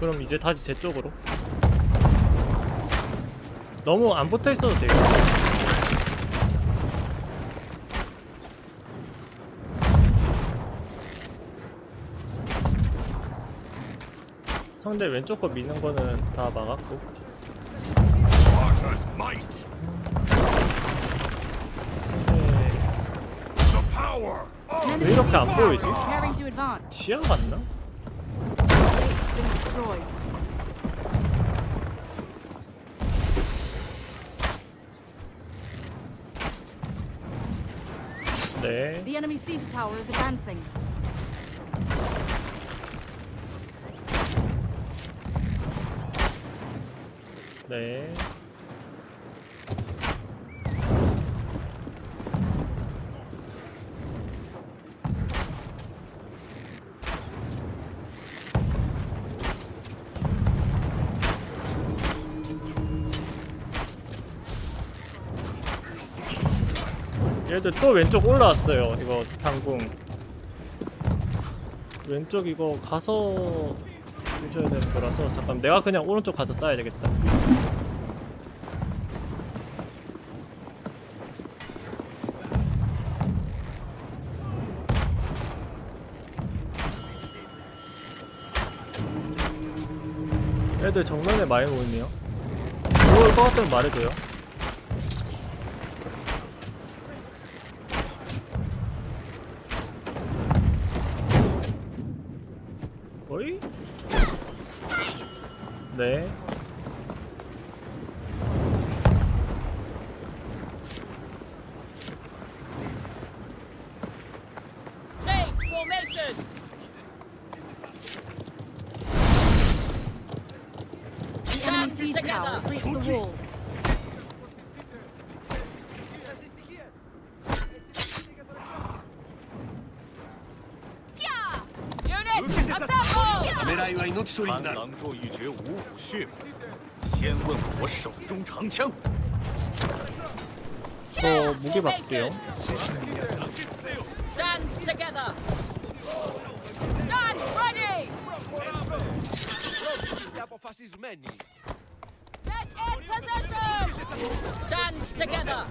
그럼 이제 다시 제 쪽으로. 너무 안 붙어 있어도 돼요. 상대 왼쪽 거 미는 거는 다 막았고 상대 왜 이렇게 안 보이지? 지하 같나? Been destroyed. 네. The enemy siege tower is advancing. 네. 얘들 또 왼쪽 올라왔어요. 이거 당궁. 왼쪽 이거 가서 주셔야 되는 거라서 잠깐 내가 그냥 오른쪽 가서 쏴야 되겠다. 애들 정면에 많이 모이네요. 들어올 것 같으면 말해줘요. 네. 狙いは命取りに豺なる狼若一觉五虎血脉，先问我手中长枪。 저 무게 바꿀게요. Stand together! Stand ready! Get in position! Stand together!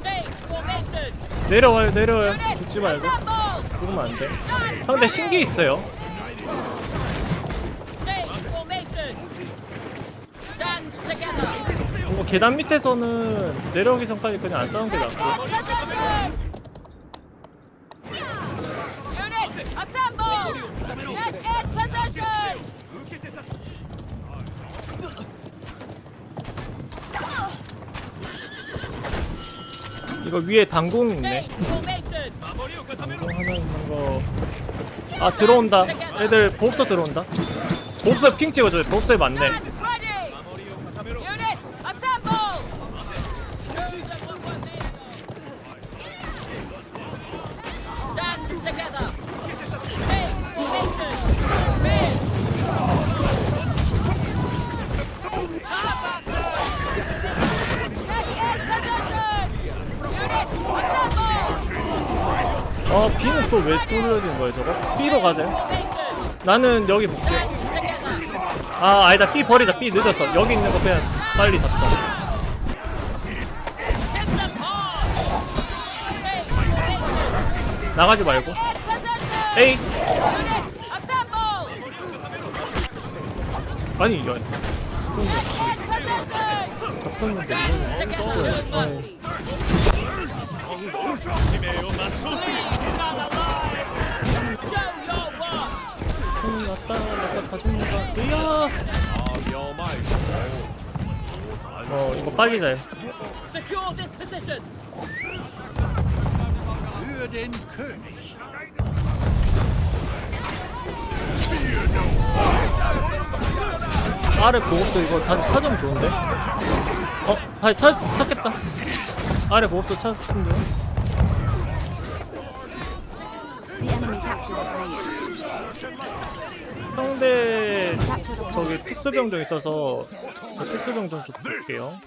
Stay formation! 내려와요, 내려와요. Unit, 죽지 말고. assemble! 죽으면 안 돼. Stand 상대 신기 있어요. 계단 밑에서는 내려오기 전까지 그냥 안 싸우는 게 낫고. 이거 위에 당궁 있네. 당궁 하나 있는 거. 아 들어온다. 애들 보급소 들어온다. 보급소에 핑 찍어줘요. 보급소에 맞네. 어 B는 또 왜 뚫려지는 거예요 저거? B로 가자. 나는 여기 볼게. 아 아니다 B 버리자. B 늦었어. 여기 있는 거 그냥 빨리 잡자. 나가지 말고. 에이! 아니 position! 잡혔는데 together! 어. Show 왔다 갔다 가줍니다. 으야. 어 이거 빠지자. 아래 보급소 이거 다시 찾으면 좋은데? 어? 다시 찾, 찾겠다 아래 찾는데 The enemy 상대 저기 특수병정 있어서 그 특수병정 좀 볼게요.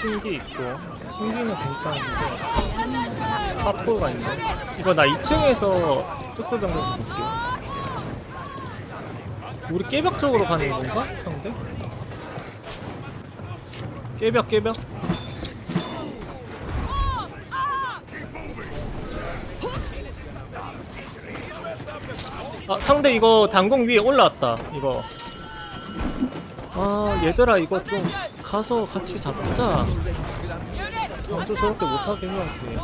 신기 있고 신기는 괜찮은데 파프가 있네 이거 나 2층에서 특수병력 볼게요 우리 깨벽 쪽으로 가는 건가? 상대? 깨벽 깨벽 아 상대 이거 단공 위에 올라왔다 이거 아 얘들아 이거 좀 가서 같이 잡자 당초 저렇게 못하게 해야지.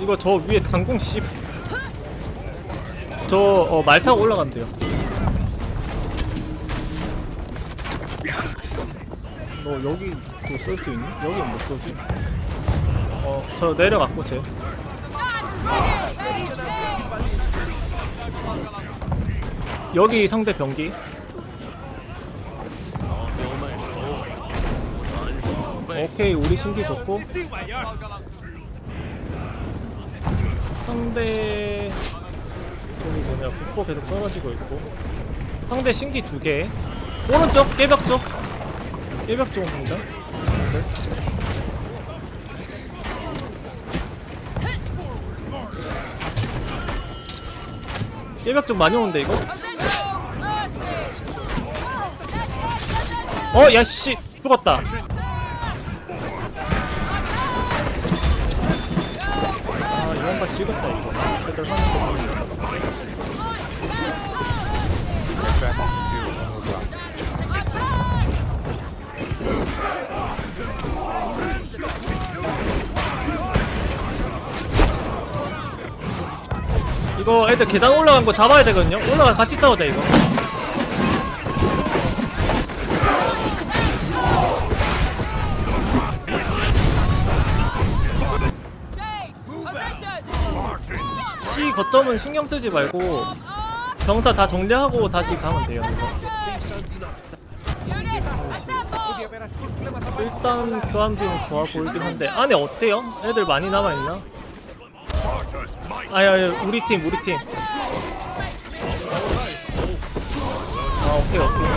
이거 저 위에 단공 씨. 저말 어, 타고 올라간대요. 너 여기 또쓸수 있니? 여기 못 쏘지? 어, 저 내려갔고 쟤. 여기 상대 병기. 오케이, 우리 신기 좋고. 상대 뭐냐 국보 계속 떨어지고 있고. 상대 신기 두 개. 오른쪽 깨벽 쪽. 깨벽 쪽입니다. 네. 깨벽 쪽 많이 오는데 이거? 어, 야, 씨, 죽었다. 아, 이런 거 지겹다, 이거. 이거 애들 계단 올라간 거 잡아야 되거든요? 올라가 같이 싸우자, 이거. C 거점은 신경 쓰지 말고 병사 다 정리하고 다시 가면 돼요. 일단 교환 비용 좋아 보이긴 한데 안에 어때요? 애들 많이 남아 있나? Might. 아야 우리 팀 우리 팀. 아 오케이 오케이.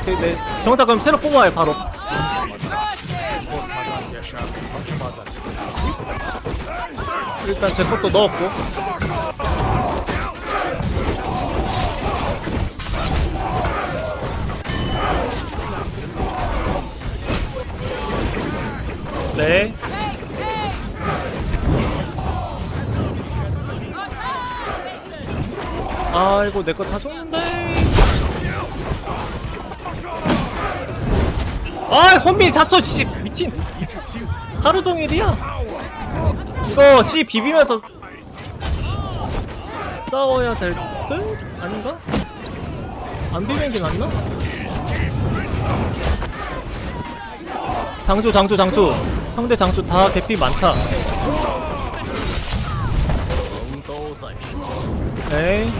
오케이 네 병사 그럼 새로 뽑아요 바로. 일단 제 것도 넣었고. 네. 아이고 내 거 다 줬는데 아 혼미 자초 씨 미친 하루 동일이야 이거 씨 비비면서 싸워야 될 듯? 아닌가? 안 비비는 게 낫나? 장수 장수 장수 상대 장수 다 개피 많다 에이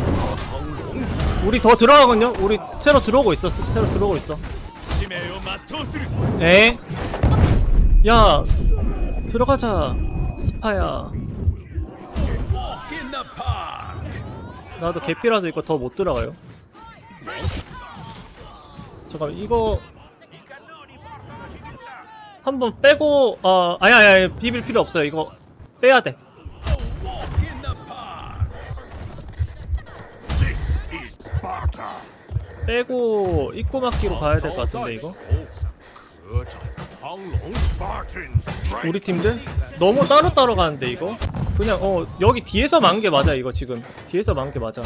우리 더 들어가거든요? 우리 새로 들어오고 있어. 새로 들어오고 있어. 에? 야 들어가자 스파야. 나도 개피라서 이거 더 못 들어가요. 잠깐 이거 한번 빼고 어 아야야 비빌 필요 없어요. 이거 빼야돼. 빼고 입고 막기로 가야 될 것 같은데 이거 우리 팀들 너무 따로 따로 가는데 이거 그냥 어 여기 뒤에서 만 게 맞아 이거 지금 뒤에서 만 게 맞아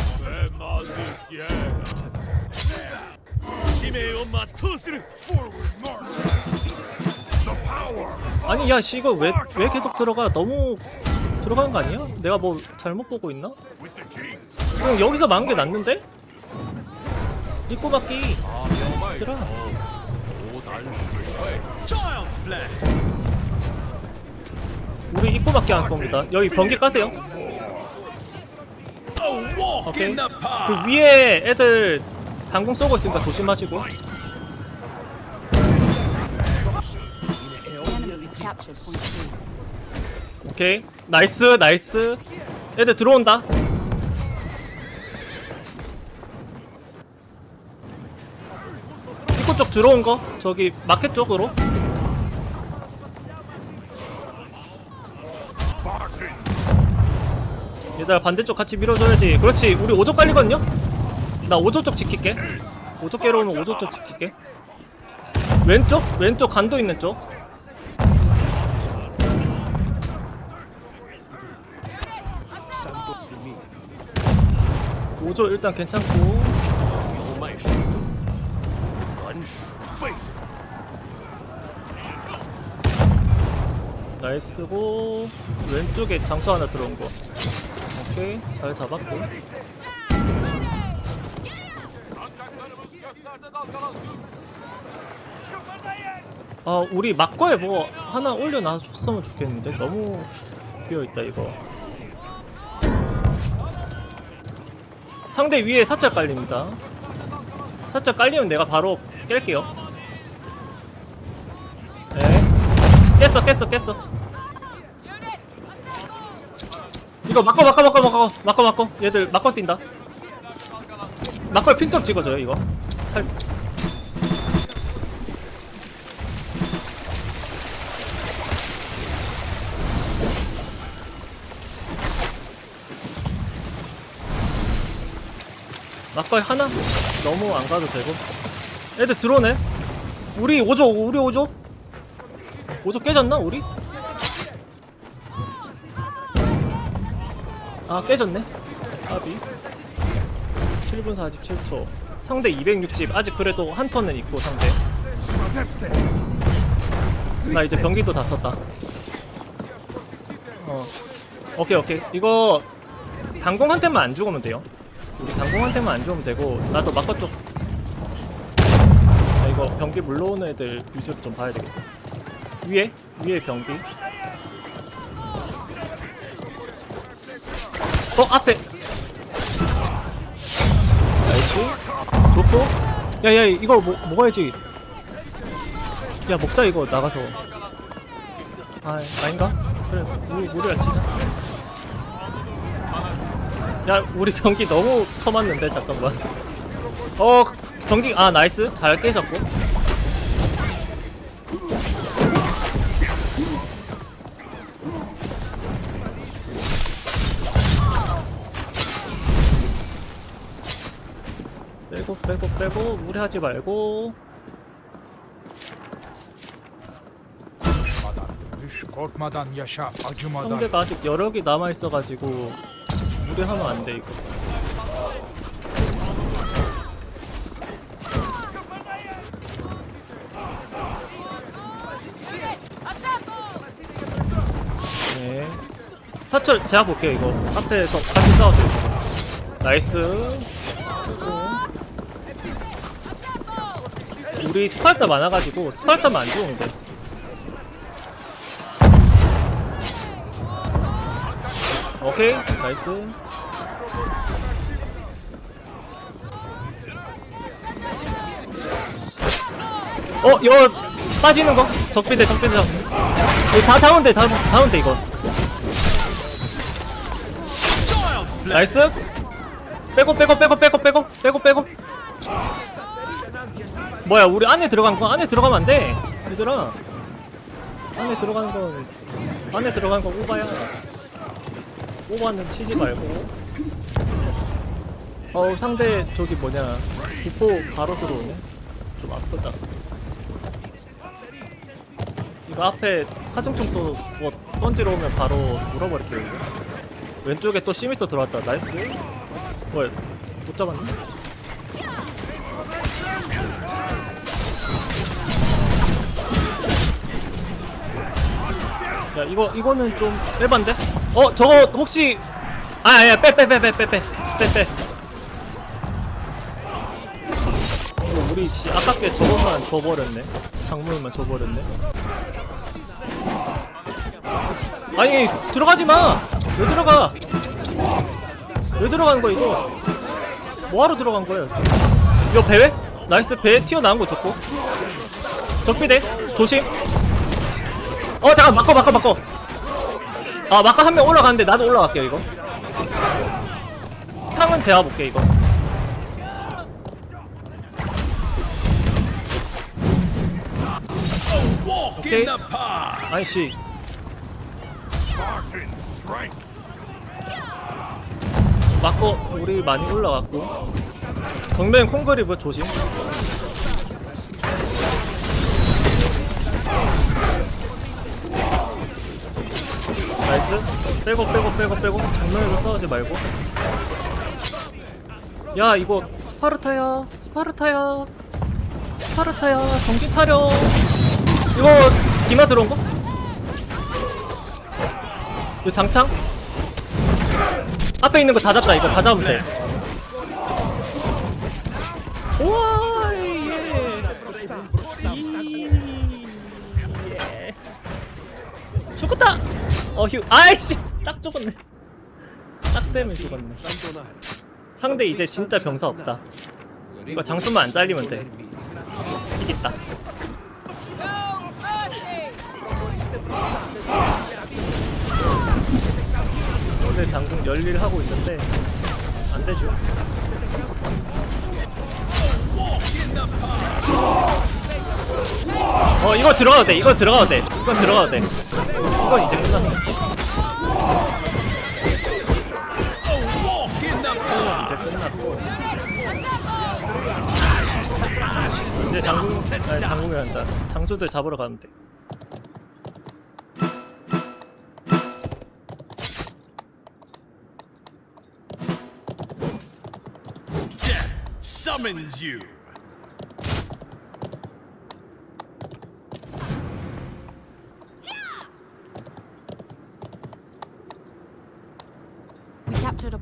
아니 야 씨, 이거 왜, 왜 계속 들어가 너무 들어가는 거 아니야? 내가 뭐 잘못 보고 있나? 그냥 여기서 만 게 낫는데? 꼬박기 들어. 우리 입구 밖에 안 겁니다. 여기 번개 까세요. 오케이. 그 위에 애들 당공 쏘고 있으니까 조심하시고. 오케이. 나이스, 나이스. 애들 들어온다. 들어온 거? 저기 마켓 쪽으로? 얘들아 반대쪽 같이 밀어줘야지. 그렇지 우리 오조 깔리거든요? 나 오조 쪽 지킬게. 오조 깨러 오면 오조 쪽 지킬게. 왼쪽? 왼쪽 간도 있는 쪽. 오조 일단 괜찮고 나이스고 왼쪽에 장수 하나 들어온 거. 오케이 잘 잡았고. 아 우리 막거에 뭐 하나 올려놔줬으면 좋겠는데? 너무 비어있다 이거. 상대 위에 살짝 깔립니다. 살짝 깔리면 내가 바로 깰게요. 네. 깼어 깼어 깼어 이거 막고 막고 막고 막고 막고 막고. 얘들 막고 뛴다. 막고 핀점 찍어줘요 이거. 살짝 막걸 하나? 너무 안 가도 되고. 애들 들어오네. 우리 오죠 우리 오죠 오죠 깨졌나 우리? 아 깨졌네. 아비. 7분 47초. 상대 260 아직 그래도 한 턴은 있고 상대. 나 이제 병기도 다 썼다. 어. 오케이 오케이. 이거 당공한테만 안 죽으면 돼요. 우리 당공한테만 안 죽으면 되고 나도 막거 쪽. 아, 이거 병기 물러오는 애들 위주로 좀 봐야 되겠다. 위에? 위에 병기 어 앞에. 나이스. 좋고. 야야 이거 뭐, 먹어야지. 야 먹자 이거. 나가서. 아 아닌가? 그래 우리 우리가 치자. 야 우리 경기 너무 처맞는데 잠깐만. 어 경기 아 나이스. 잘 깨졌고 빼고 무리하지 말고 Düş korkmadan yaşa, acımadan. 상대가 아직 여러 개 남아 있어가지고 무리하면 안 돼 이거. 네. 사철 제가 볼게요 이거 앞에서 같이 싸워줘. 나이스. 우리 스파르타 많아가지고 스파르타만 안 돼. 오케이 나이스. 어 이거 빠지는 거? 적비대 적비대. 적 다 다운돼 다 다운돼 이거. 나이스. 빼고 빼고 빼고 빼고 빼고 빼고 빼고 뭐야 우리 안에 들어간 거 안에 들어가면 안돼. 얘들아. 안에 들어가는 거 안에 들어가는 거 오바야. 오버는 치지 말고. 어우 상대 저기 뭐냐. 기포 바로 들어오네. 좀 아프다. 이거 앞에 하중총 또뭐 던지러 오면 바로 물어버릴게요 왼쪽에 또 시미터 들어왔다. 나이스. 뭐야 못 잡았네 야 이거 이거는 좀 빼반데? 어 저거 혹시 아야 빼 빼 빼 빼 빼 빼 빼빼. 이거 우리 씨 아깝게 저것만 줘버렸네. 강물만 줘버렸네. 아니 들어가지 마왜 들어가? 왜 들어가는 거야 이거? 뭐하러 들어간 거야? 이거 배회? 나이스 배 튀어나온 거 좋고. 적비대? 조심 어 잠깐 바꿔 바꿔 바꿔. 아 마카 한명 올라가는데 나도 올라갈게요 이거. 탕은 제가 볼게 이거. path. 아이씨. 맞고 우리 많이 올라갔고. 정면 콩그리브 조심 나이스. 빼고 빼고 빼고 빼고. 정면으로 싸우지 말고. 야 이거 스파르타야 스파르타야 스파르타야 정신 차려. 이거 디마 들어온 거? 이거 장창? 앞에 있는 거 다 잡자. 이거 다 잡으면 돼. 우와 죽었다! 어휴 아이씨! 딱 죽었네. 딱 되면 죽었네. 상대 이제 진짜 병사 없다. 이거 장수만 안 잘리면 돼. 이겼다. 오늘 당근 열일 하고 있는데 안 되죠 어 이거 들어가도 돼 이거 들어가도 돼. 이건 들어가도 돼. 이건 이제 끝났어. 이제 끝났고. 이제 장군 아니 장군이 한다 장수들 잡으러 가면 돼.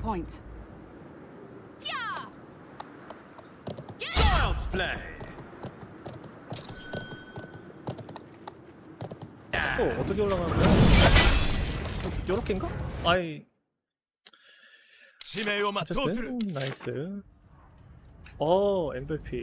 Point. Child's play. 또 어떻게 올라가는 거야? 요렇게인가? 아이 지메요마 도스를 어쨌든 나이스 어 MVP